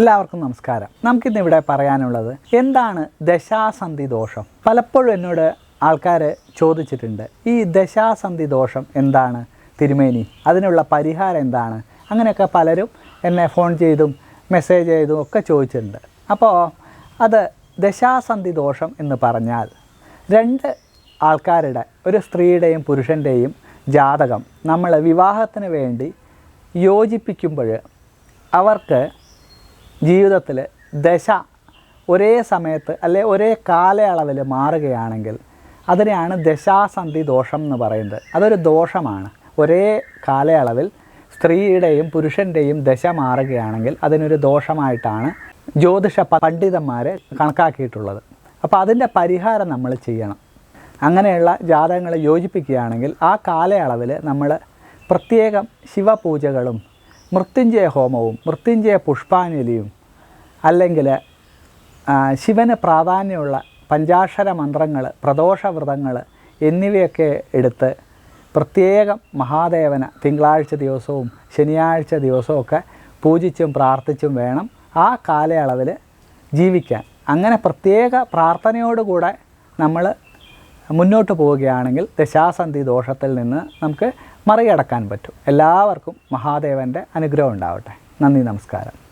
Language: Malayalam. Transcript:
എല്ലാവർക്കും നമസ്കാരം. നമുക്കിന്ന് ഇവിടെ പറയാനുള്ളത് എന്താണ് ദശാസന്ധി ദോഷം? പലപ്പോഴും എന്നോട് ആൾക്കാർ ചോദിച്ചിട്ടുണ്ട് ഈ ദശാസന്ധി ദോഷം എന്താണ് തിരുമേനി? അതിനുള്ള പരിഹാരം എന്താണ്? അങ്ങനെയൊക്കെ പലരും എന്നെ ഫോൺ ചെയ്തും മെസ്സേജ് ചെയ്തും ഒക്കെ ചോദിച്ചിട്ടുണ്ട്. അപ്പോൾ അത് ദശാസന്ധി ദോഷം എന്ന് പറഞ്ഞാൽ രണ്ട് ആൾക്കാരുടെ ഒരു സ്ത്രീയുടെയും പുരുഷന്റെയും ജാതകം നമ്മൾ വിവാഹത്തിന് വേണ്ടി യോജിപ്പിക്കുമ്പോൾ അവർക്ക് ജീവിതത്തിൽ ദശ ഒരേ സമയത്ത് അല്ലെ ഒരേ കാലയളവിൽ മാറുകയാണെങ്കിൽ അതിനെയാണ് ദശാസന്ധി ദോഷം എന്ന് പറയുന്നത്. അതൊരു ദോഷമാണ്. ഒരേ കാലയളവിൽ സ്ത്രീയുടെയും പുരുഷന്റെയും ദശ മാറുകയാണെങ്കിൽ അതിനൊരു ദോഷമായിട്ടാണ് ജ്യോതിഷ പണ്ഡിതന്മാരെ കണക്കാക്കിയിട്ടുള്ളത്. അപ്പോൾ അതിന്റെ പരിഹാരം നമ്മൾ ചെയ്യണം. അങ്ങനെയുള്ള ജാതകങ്ങളെ യോജിപ്പിക്കുകയാണെങ്കിൽ ആ കാലയളവിൽ നമ്മൾ പ്രത്യേകം ശിവപൂജകളും മൃത്യുഞ്ജയ ഹോമവും മൃത്യുഞ്ജയ പുഷ്പാഞ്ജലിയും അല്ലെങ്കിൽ ശിവന് പ്രാധാന്യമുള്ള പഞ്ചാക്ഷര മന്ത്രങ്ങൾ പ്രദോഷവ്രതങ്ങൾ എന്നിവയൊക്കെ എടുത്ത് പ്രത്യേകം മഹാദേവന തിങ്കളാഴ്ച ദിവസവും ശനിയാഴ്ച ദിവസവും ഒക്കെ പൂജിച്ചും പ്രാർത്ഥിച്ചും വേണം ആ കാലയളവിൽ ജീവിക്കാൻ. അങ്ങനെ പ്രത്യേക പ്രാർത്ഥനയോടുകൂടെ നമ്മൾ മുന്നോട്ട് പോവുകയാണെങ്കിൽ ദശാസന്ധി ദോഷത്തിൽ നിന്ന് നമുക്ക് മറികടക്കാൻ പറ്റും. എല്ലാവർക്കും മഹാദേവന്റെ അനുഗ്രഹം ഉണ്ടാവട്ടെ. നന്ദി നമസ്കാരം.